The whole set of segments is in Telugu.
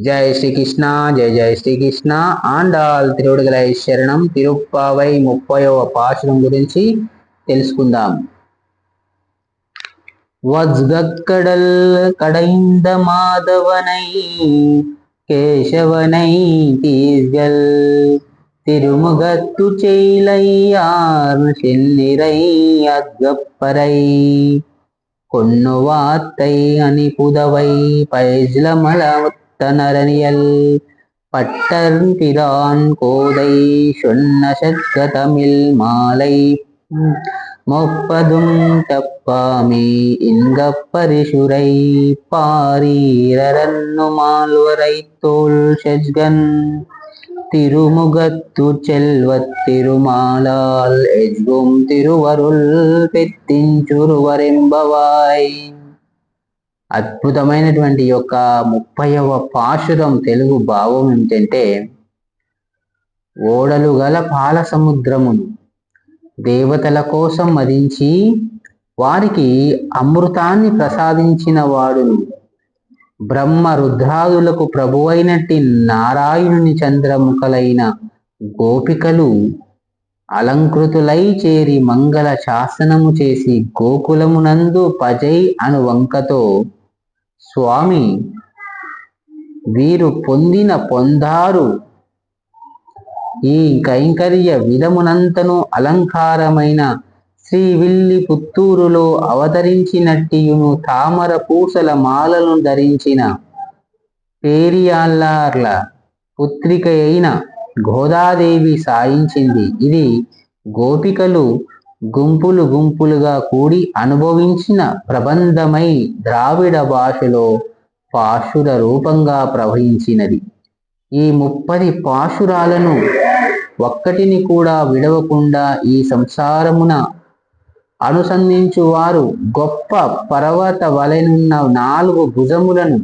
జయ శ్రీకృష్ణ జయ జయ శ్రీకృష్ణ. ஸ்ரீ கிருஷ்ணா ఆండాల్ తిరుడుగల శరణం తిరుప్పావై ముప్పైవ పాశనం గురించి తెలుసుకుందాం. వజ్గక్కడల్ కడైంద మాధవనై కేశవనై తీర్గల్ తిరుముగత్తు చెయ్యైయార్ செல்லிரை కొన్ను கொன்னு అని పుదవై పైజ్ల మళ பட்டனரணியல் பட்டர் பிரான் கோதை சொன்ன சத்க தமிழ் மாலை. முப்பதும் தப்பாமே இங்க பரிசுரை பாரீரரன்னுமால்வரை தோல் செஜ்கன். திருமுகத்து செல்வத் திருமாலால் எஜ்கும் திருவருள் பெத்தின் சுருவரெம்பவாய். అద్భుతమైనటువంటి యొక్క ముప్పైవ పాశురం తెలుగు భావం ఏమిటంటే ఓడలు గల పాల సముద్రమును దేవతల కోసం మదించి వారికి అమృతాన్ని ప్రసాదించిన వాడును. బ్రహ్మ రుద్రాదులకు ప్రభువైనట్టి నారాయణుని చంద్రముఖలైన గోపికలు అలంకృతులై చేరి మంగళ శాసనము చేసి గోకులమునందు పజై అను వంకతో స్వామి వీరు పొందిన పొందారు ఈ కైంకర్య విధమునంతను అలంకారమైన శ్రీ విల్లి పుత్తూరులో అవతరించినట్టియును తామర పూసల మాలను ధరించిన పేరియాల్లార్ల పుత్రిక అయిన గోదాదేవి సాయించింది. ఇది గోపికలు గుంపులు గుంపులుగా కూడి అనుభవించిన ప్రబంధమై ద్రావిడ భాషలో పాశుర రూపంగా ప్రవహించినది. ఈ ముప్పది పాశురాలను ఒక్కటిని కూడా విడవకుండా ఈ సంసారమున అనుసంధించువారు గొప్ప పర్వత వలెనున్న నాలుగు భుజములను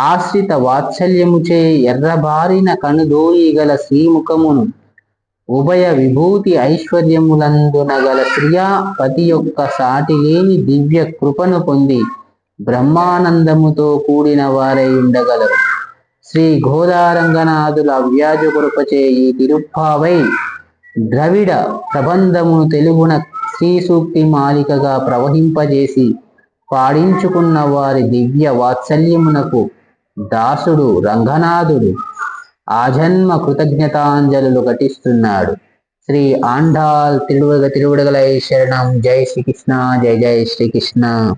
ఆశ్రిత వాత్సల్యముచే ఎర్రబారిన కనుదోయి గల శ్రీముఖమును ఉభయ విభూతి ఐశ్వర్యములందున గల శ్రియా పతి యొక్క సాటి లేని దివ్య కృపను పొంది బ్రహ్మానందముతో కూడిన వారై ఉండగలరు. శ్రీ గోదారంగనాథుల వ్యాజ కృపచే ఈ తిరుప్పావై ద్రవిడ ప్రబంధమును తెలుగున శ్రీ సూక్తి మాలికగా ప్రవహింపజేసి పాడించుకున్న వారి దివ్య వాత్సల్యమునకు దాసుడు రంగనాథుడు ఆజన్మ కృతజ్ఞతాంజలు ఘటిస్తున్నాడు. శ్రీ ఆండాల్ తిరువగ తిరువుడగలై శరణం. జై శ్రీకృష్ణ. జై జై శ్రీకృష్ణ.